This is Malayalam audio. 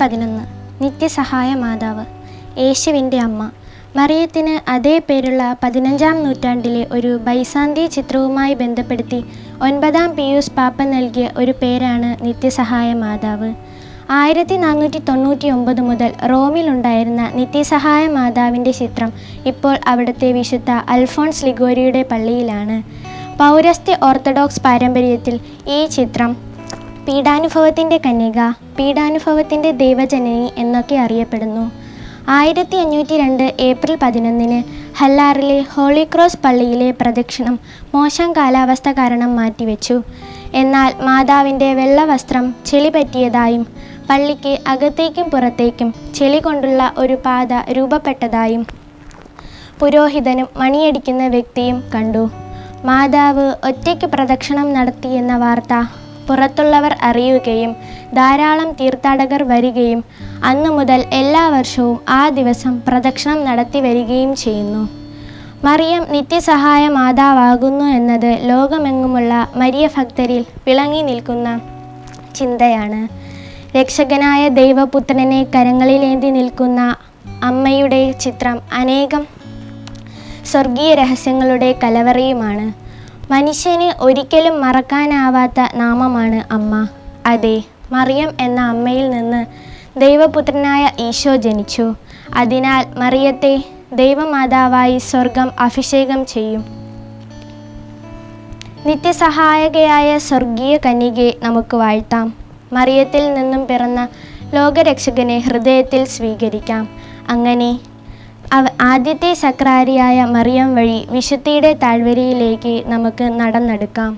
പതിനൊന്ന് നിത്യസഹായ മാതാവ് യേശുവിന്റെ അമ്മ. മറിയത്തിന് അതേ പേരുള്ള പതിനഞ്ചാം നൂറ്റാണ്ടിലെ ഒരു ബൈസാന്തി ചിത്രവുമായി ബന്ധപ്പെടുത്തി ഒൻപതാം പിയൂസ് പാപ്പ നൽകിയ ഒരു പേരാണ് നിത്യസഹായ മാതാവ്. ആയിരത്തി നാനൂറ്റി തൊണ്ണൂറ്റി ഒമ്പത് മുതൽ റോമിലുണ്ടായിരുന്ന നിത്യസഹായ മാതാവിന്റെ ചിത്രം ഇപ്പോൾ അവിടുത്തെ വിശുദ്ധ അൽഫോൺസ് ലിഗോരിയുടെ പള്ളിയിലാണ്. പൗരസ്ത്യ ഓർത്തഡോക്സ് പാരമ്പര്യത്തിൽ ഈ ചിത്രം പീഡാനുഭവത്തിന്റെ കന്യക പീഡാനുഭവത്തിന്റെ ദൈവജനനി എന്നൊക്കെ അറിയപ്പെടുന്നു. ആയിരത്തി അഞ്ഞൂറ്റി രണ്ട് ഏപ്രിൽ പതിനൊന്നിന് ഹല്ലാറിലെ ഹോളി ക്രോസ് പള്ളിയിലെ പ്രദക്ഷിണം മോശം കാലാവസ്ഥ കാരണം മാറ്റിവെച്ചു. എന്നാൽ മാതാവിന്റെ വെള്ളവസ്ത്രം ചെളി പറ്റിയതായും പള്ളിക്ക് അകത്തേക്കും പുറത്തേക്കും ചെളി കൊണ്ടുള്ള ഒരു പാത രൂപപ്പെട്ടതായും പുരോഹിതനും മണിയടിക്കുന്ന വ്യക്തിയും കണ്ടു. മാതാവ് ഒറ്റയ്ക്ക് പ്രദക്ഷിണം നടത്തിയെന്ന വാർത്ത പുറത്തുള്ളവർ അറിയുകയും ധാരാളം തീർത്ഥാടകർ വരികയും അന്നു മുതൽ എല്ലാ വർഷവും ആ ദിവസം പ്രദക്ഷിണം നടത്തി വരികയും ചെയ്യുന്നു. മറിയം നിത്യസഹായ മാതാവാകുന്നു എന്നത് ലോകമെങ്ങുമുള്ള മരിയ ഭക്തരിൽ വിളങ്ങി നിൽക്കുന്ന ചിന്തയാണ്. രക്ഷകനായ ദൈവപുത്രനെ കരങ്ങളിലേന്തി നിൽക്കുന്ന അമ്മയുടെ ചിത്രം അനേകം സ്വർഗീയ രഹസ്യങ്ങളുടെ കലവറയുമാണ്. മനുഷ്യന് ഒരിക്കലും മറക്കാനാവാത്ത നാമമാണ് അമ്മ. അതെ മറിയം എന്ന അമ്മയിൽ നിന്ന് ദൈവപുത്രനായ ഈശോ ജനിച്ചു. അതിനാൽ മറിയത്തെ ദൈവമാതാവായി സ്വർഗം അഭിഷേകം ചെയ്യും. നിത്യസഹായകയായ സ്വർഗീയ കന്യകയെ നമുക്ക് വാഴ്ത്താം. മറിയത്തിൽ നിന്നും പിറന്ന ലോകരക്ഷകനെ ഹൃദയത്തിൽ സ്വീകരിക്കാം. അങ്ങനെ ആദ്യത്തെ സക്രാരിയായ മറിയം വഴി വിശുദ്ധിയുടെ താഴ്വരയിലേക്ക് നമുക്ക് നടന്നെടുക്കാം.